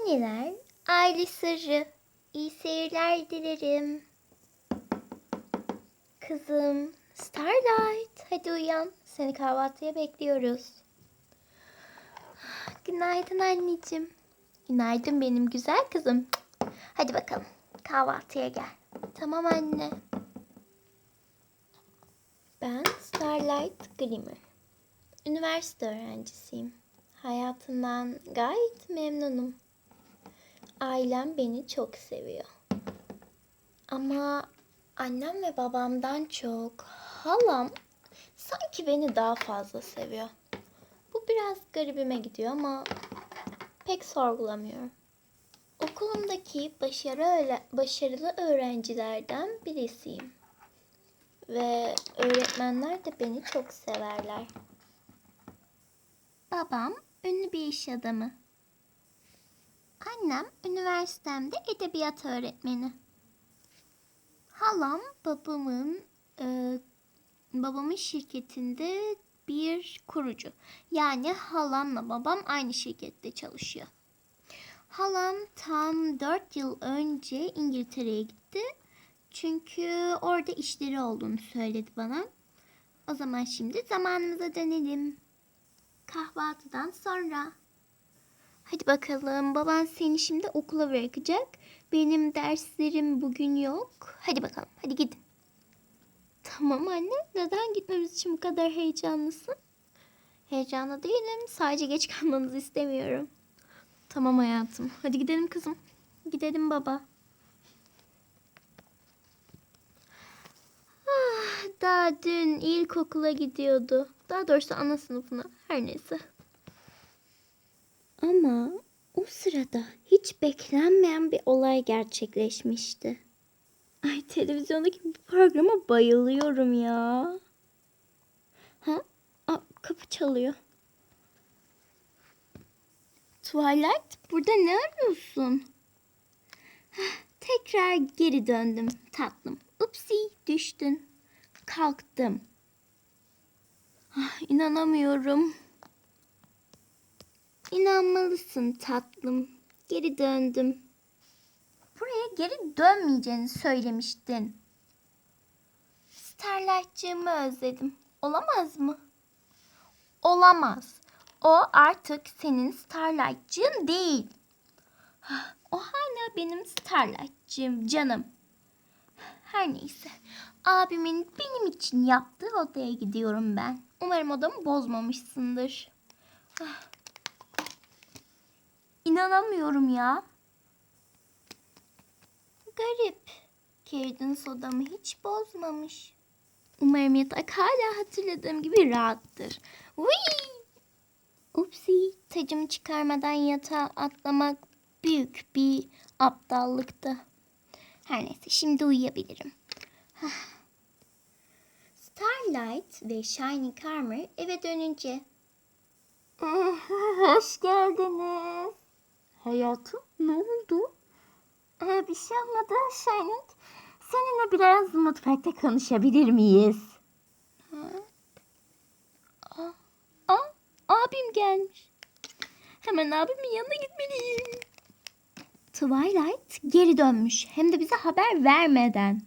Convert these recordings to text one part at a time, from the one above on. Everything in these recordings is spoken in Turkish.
Poniler aile sırrı. İyi seyirler dilerim. Kızım Starlight hadi uyan. Seni kahvaltıya bekliyoruz. Günaydın anneciğim. Günaydın benim güzel kızım. Hadi bakalım kahvaltıya gel. Tamam anne. Ben Starlight Glimmer. Üniversite öğrencisiyim. Hayatımdan gayet memnunum. Ailem beni çok seviyor. Ama annem ve babamdan çok halam sanki beni daha fazla seviyor. Bu biraz garibime gidiyor ama pek sorgulamıyorum. Okulumdaki başarı başarılı öğrencilerden birisiyim. Ve öğretmenler de beni çok severler. Babam ünlü bir iş adamı. Annem üniversitemde edebiyat öğretmeni. Halam babamın e, babamın şirketinde bir kurucu. Yani halamla babam aynı şirkette çalışıyor. Halam tam 4 yıl önce İngiltere'ye gitti. Çünkü orada işleri olduğunu söyledi bana. O zaman şimdi zamanımıza dönelim. Kahvaltıdan sonra. Hadi bakalım baban seni şimdi okula bırakacak. Benim derslerim bugün yok. Hadi bakalım hadi gidin. Tamam anne neden gitmemiz için bu kadar heyecanlısın? Heyecanlı değilim sadece geç kalmanızı istemiyorum. Tamam hayatım hadi gidelim kızım. Gidelim baba. Ah, daha dün ilkokula gidiyordu. Daha doğrusu ana sınıfına. Her neyse. Ama o sırada hiç beklenmeyen bir olay gerçekleşmişti. Ay televizyondaki bu programa bayılıyorum ya. Ha? Aa, kapı çalıyor. Twilight burada ne arıyorsun? Heh, tekrar geri döndüm tatlım. Upsi düştün. Kalktım. Ah, inanamıyorum. İnanmalısın tatlım. Geri döndüm. Buraya geri dönmeyeceğini söylemiştin. Starlight'cığımı özledim. Olamaz mı? Olamaz. O artık senin Starlight'cığın değil. O hala benim Starlight'cığım canım. Her neyse. Abimin benim için yaptığı odaya gidiyorum ben. Umarım odamı bozmamışsındır. Ah. İnanamıyorum ya. Garip. Cadence odamı hiç bozmamış. Umarım yatak hala hatırladığım gibi rahattır. Whee! Upsi, tacımı çıkarmadan yatağa atlamak büyük bir aptallıktı. Her neyse şimdi uyuyabilirim. Starlight ve Shiny Carmer eve dönünce. Hoş geldiniz. Hayatım ne oldu? Ee, bir şey olmadı Shining. Seninle biraz mutfakta konuşabilir miyiz? Aa, aa, abim gelmiş. Hemen abimin yanına gitmeliyim. Twilight geri dönmüş. Hem de bize haber vermeden.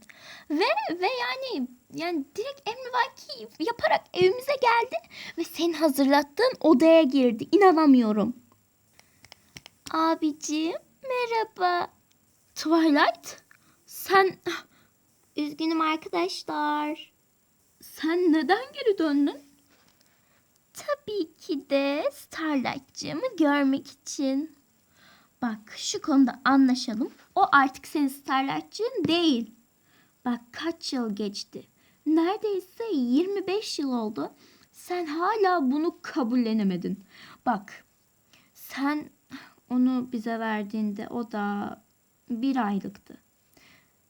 Ve ve yani yani direkt emrivaki yaparak evimize geldi ve senin hazırlattığın odaya girdi. İnanamıyorum. Abiciğim merhaba. Twilight sen üzgünüm arkadaşlar. Sen neden geri döndün? Tabii ki de Starlight'cığımı görmek için. Bak şu konuda anlaşalım. O artık senin Starlight'cığın değil. Bak kaç yıl geçti. Neredeyse 25 yıl oldu. Sen hala bunu kabullenemedin. Bak sen onu bize verdiğinde o da bir aylıktı.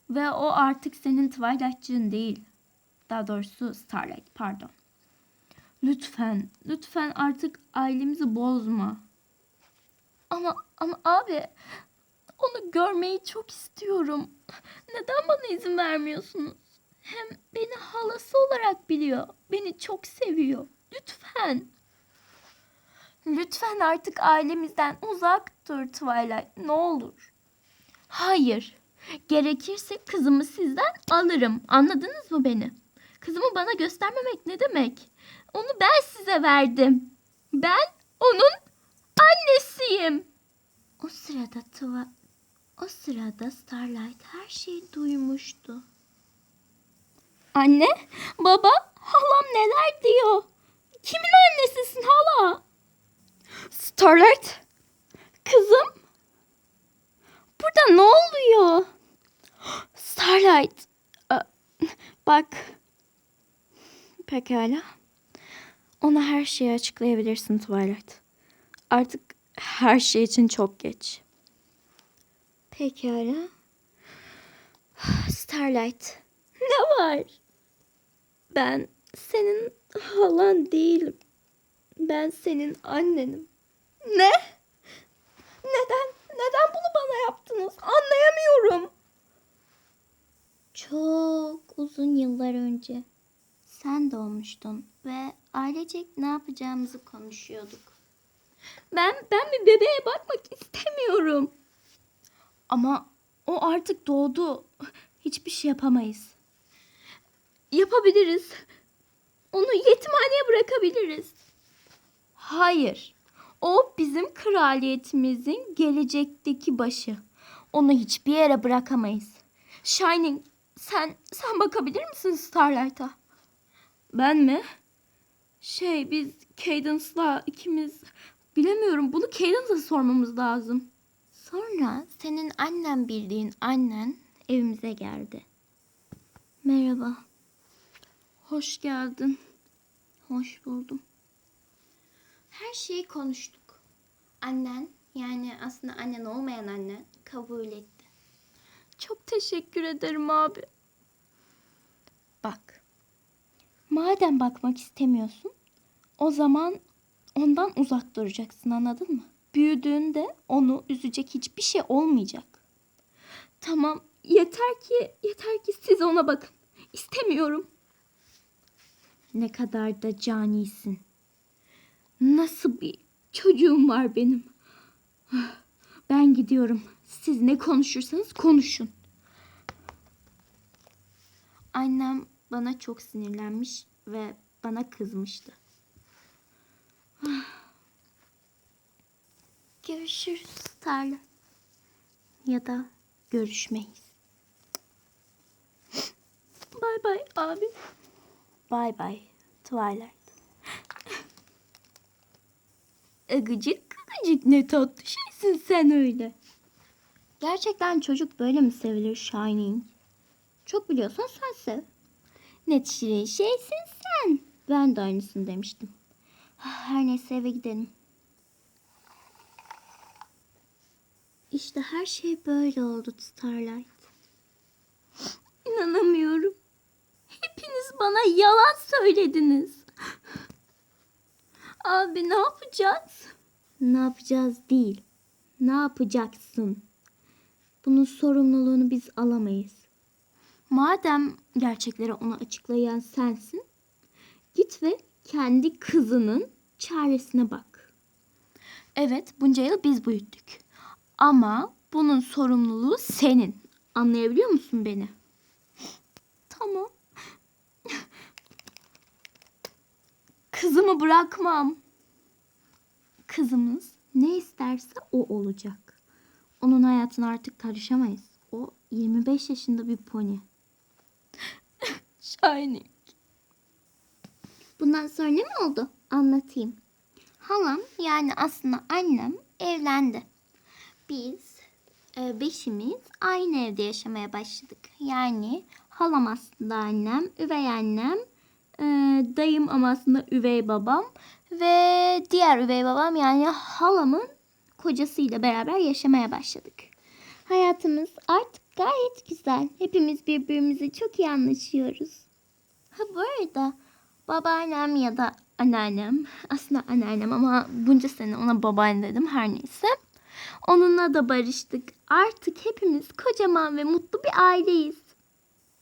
Ve o artık senin Twilight'cığın değil. Daha doğrusu Starlight pardon. Lütfen, lütfen artık ailemizi bozma. Ama ama abi onu görmeyi çok istiyorum. Neden bana izin vermiyorsunuz? Hem beni halası olarak biliyor. Beni çok seviyor. Lütfen. Lütfen artık ailemizden uzak dur Twilight. Ne olur. Hayır. Gerekirse kızımı sizden alırım. Anladınız mı beni? Kızımı bana göstermemek ne demek? Onu ben size verdim. Ben onun annesiyim. O sırada Twa o sırada Starlight her şeyi duymuştu. Anne, baba, halam neler diyor? Kimin annesisin hala? Starlight, kızım. Burada ne oluyor? Starlight, e, bak. Pekala. Ona her şeyi açıklayabilirsin Twilight. Artık her şey için çok geç. Pekala. Starlight, ne var? Ben senin halan değilim. Ben senin annenim. Ne? Neden? Neden bunu bana yaptınız? Anlayamıyorum. Çok uzun yıllar önce sen doğmuştun ve ailecek ne yapacağımızı konuşuyorduk. Ben ben bir bebeğe bakmak istemiyorum. Ama o artık doğdu. Hiçbir şey yapamayız. Yapabiliriz. Onu yetimhaneye bırakabiliriz. Hayır. O bizim kraliyetimizin gelecekteki başı. Onu hiçbir yere bırakamayız. Shining, sen sen bakabilir misin Starlight'a? Ben mi? Şey biz Cadence'la ikimiz bilemiyorum. Bunu Cadence'a sormamız lazım. Sonra senin annen bildiğin annen evimize geldi. Merhaba. Hoş geldin. Hoş buldum. Her şeyi konuştuk. Annen yani aslında annen olmayan annen kabul etti. Çok teşekkür ederim abi. Bak. Madem bakmak istemiyorsun, o zaman ondan uzak duracaksın anladın mı? Büyüdüğünde onu üzecek hiçbir şey olmayacak. Tamam, yeter ki yeter ki siz ona bakın. İstemiyorum. Ne kadar da canisin. Nasıl bir çocuğum var benim. Ben gidiyorum. Siz ne konuşursanız konuşun. Annem bana çok sinirlenmiş ve bana kızmıştı. Görüşürüz Starla. Ya da görüşmeyiz. Bay bay abi. Bay bay Twilight. Agıcık gıcık ne tatlı şeysin sen öyle. Gerçekten çocuk böyle mi sevilir Shining? Çok biliyorsan sen sev. Ne şirin şeysin sen. Ben de aynısını demiştim. Her neyse eve gidelim. İşte her şey böyle oldu Starlight. İnanamıyorum. Hepiniz bana yalan söylediniz. Abi ne yapacağız? Ne yapacağız değil. Ne yapacaksın? Bunun sorumluluğunu biz alamayız. Madem gerçekleri ona açıklayan sensin, git ve kendi kızının çaresine bak. Evet, bunca yıl biz büyüttük. Ama bunun sorumluluğu senin. Anlayabiliyor musun beni? Tamam. Kızımı bırakmam. Kızımız ne isterse o olacak. Onun hayatına artık karışamayız. O 25 yaşında bir pony. Shining. Bundan sonra ne mi oldu? Anlatayım. Halam yani aslında annem evlendi. Biz e, beşimiz aynı evde yaşamaya başladık. Yani halam aslında annem, üvey annem, e, dayım ama aslında üvey babam ve diğer üvey babam yani halamın kocasıyla beraber yaşamaya başladık. Hayatımız artık gayet güzel. Hepimiz birbirimizi çok iyi anlaşıyoruz. Ha bu arada babaannem ya da anneannem aslında anneannem ama bunca sene ona babaanne dedim her neyse. Onunla da barıştık. Artık hepimiz kocaman ve mutlu bir aileyiz.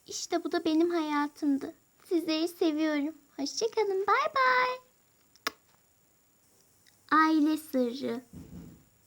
İşte bu da benim hayatımdı. Sizleri seviyorum. Hoşçakalın. Bay bay. Aile sırrı.